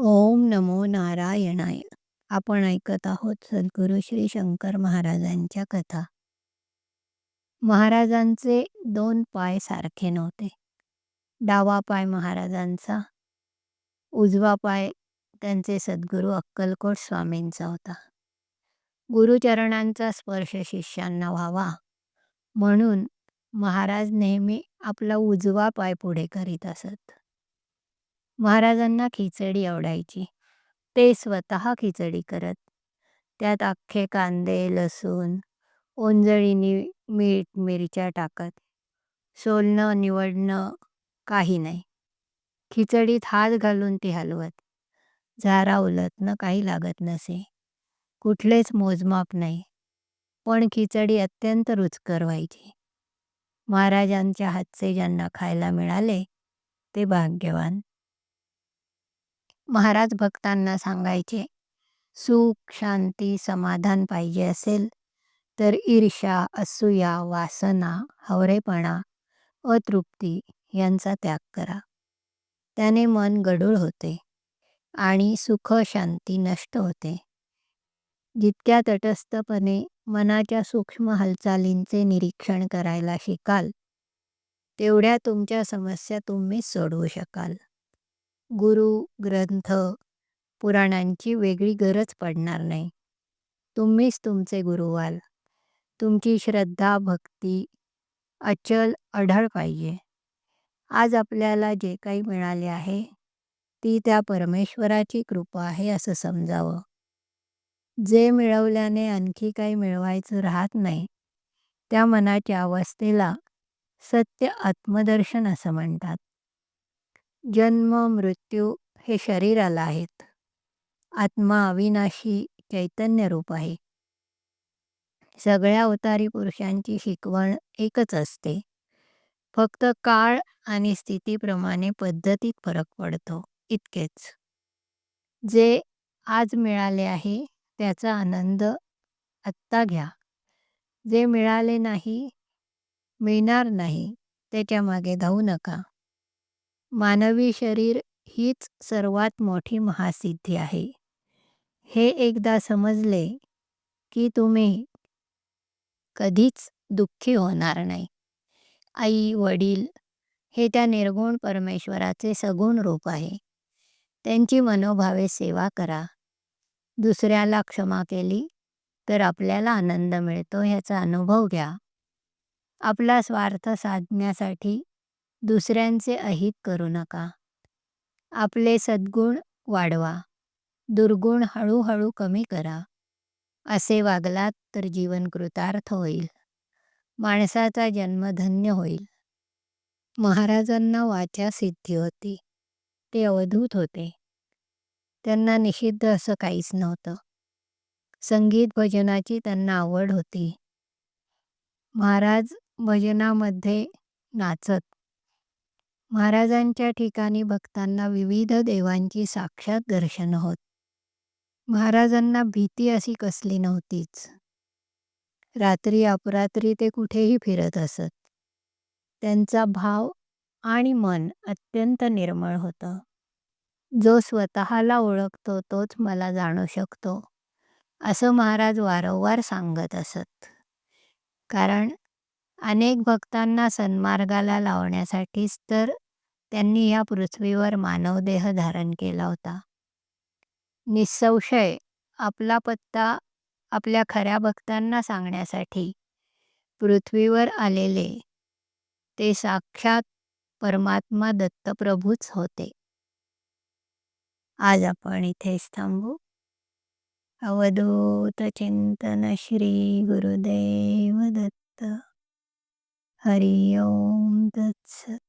ओम नमो नारायणाय. आपण ऐकत आहोत सद्गुरू श्री शंकर महाराजांच्या कथा. महाराजांचे दोन पाय सारखे नव्हते. डावा पाय महाराजांचा उजवा पाय त्यांचे सद्गुरू अक्कलकोट स्वामींचा होता. गुरुचरणांचा स्पर्श शिष्यांना व्हावा म्हणून महाराज नेहमी आपला उजवा पाय पुढे करीत असत. महाराजांना खिचडी आवडायची. ते स्वतः खिचडी करत. त्यात अख्खे कांदे लसूण ओंजळीनी मीठ मिरच्या टाकत. सोलणं निवडणं काही नाही. खिचडीत हात घालून ती हलवत. झारा उलटणं काही लागत नसे. कुठलेच मोजमाप नाही. पण खिचडी अत्यंत रुचकर व्हायची. महाराजांच्या हातचे ज्यांना खायला मिळाले ते भाग्यवान. महाराज भक्तांना सांगायचे सुख शांती समाधान पाहिजे असेल तर ईर्ष्या असूया वासना हवरेपणा अतृप्ती यांचा त्याग करा. त्याने मन गढूळ होते आणि सुख शांती नष्ट होते. जितक्या तटस्थपणे मनाच्या सूक्ष्म हालचालींचे निरीक्षण करायला शिकाल तेवढ्या तुमच्या समस्या तुम्हीच सोडवू शकाल. गुरु ग्रंथ पुराणांची वेगळी गरज पडणार नाही. तुम्हीच तुमचे गुरु व्हाल तुमची श्रद्धा भक्ती अचल अढळ पाहिजे. आज आपल्याला जे काही मिळाले आहे ती त्या परमेश्वराची कृपा आहे असं समजावं. जे मिळवल्याने आणखी काही मिळवायचं राहत नाही त्या मनाच्या अवस्थेला सत्य आत्मदर्शन असं म्हणतात. जन्म मृत्यू हे शरीराला आहेत. आत्मा अविनाशी चैतन्य रूप आहे. सगळ्या अवतारी पुरुषांची शिकवण एकच असते. फक्त काळ आणि स्थितीप्रमाणे पद्धतीत फरक पडतो इतकेच. जे आज मिळाले आहे त्याचा आनंद आत्ता घ्या. जे मिळाले नाही मिळणार नाही त्याच्यामागे धावू नका. मानवी शरीर हीच सर्वात मोठी महासिद्धी आहे. हे एकदा समजले की तुम्ही कधीच दुःखी होणार नाही. आई वडील हे त्या निर्गुण परमेश्वराचे सगुण रूप आहे. त्यांची मनोभावे सेवा करा. दुसऱ्याला क्षमा केली तर आपल्याला आनंद मिळतो ह्याचा अनुभव घ्या. आपला स्वार्थ साधण्यासाठी दुसऱ्यांचे अहित करू नका. आपले सद्गुण वाढवा. दुर्गुण हळूहळू कमी करा. असे वागलात तर जीवन कृतार्थ होईल. माणसाचा जन्म धन्य होईल. महाराजांना वाचा सिद्धी होती. ते अवधूत होते. त्यांना निषिद्ध असं काहीच नव्हतं. संगीत भजनाची त्यांना आवड होती. महाराज भजनामध्ये नाचत महाराजांच्या ठिकाणी भक्तांना विविध देवांची साक्षात दर्शन होत. महाराजांना भीती अशी कसली नव्हतीच. रात्री अपरात्री ते कुठेही फिरत असत. त्यांचा भाव आणि मन अत्यंत निर्मळ होतं. जो स्वतःला ओळखतो तोच मला जाणू शकतो असं महाराज वारंवार सांगत असत. कारण अनेक भक्तांना सन्मार्गाला लावण्यासाठीच तर त्यांनी या पृथ्वीवर मानवदेह धारण केला होता. निसंशय आपला पत्ता आपल्या खऱ्या भक्तांना सांगण्यासाठी पृथ्वीवर आलेले ते साक्षात परमात्मा दत्तप्रभूच होते. आज आपण इथेच थांबू. अवधूत चिंतन श्री गुरुदेव दत्त. हरि ओम तत्सत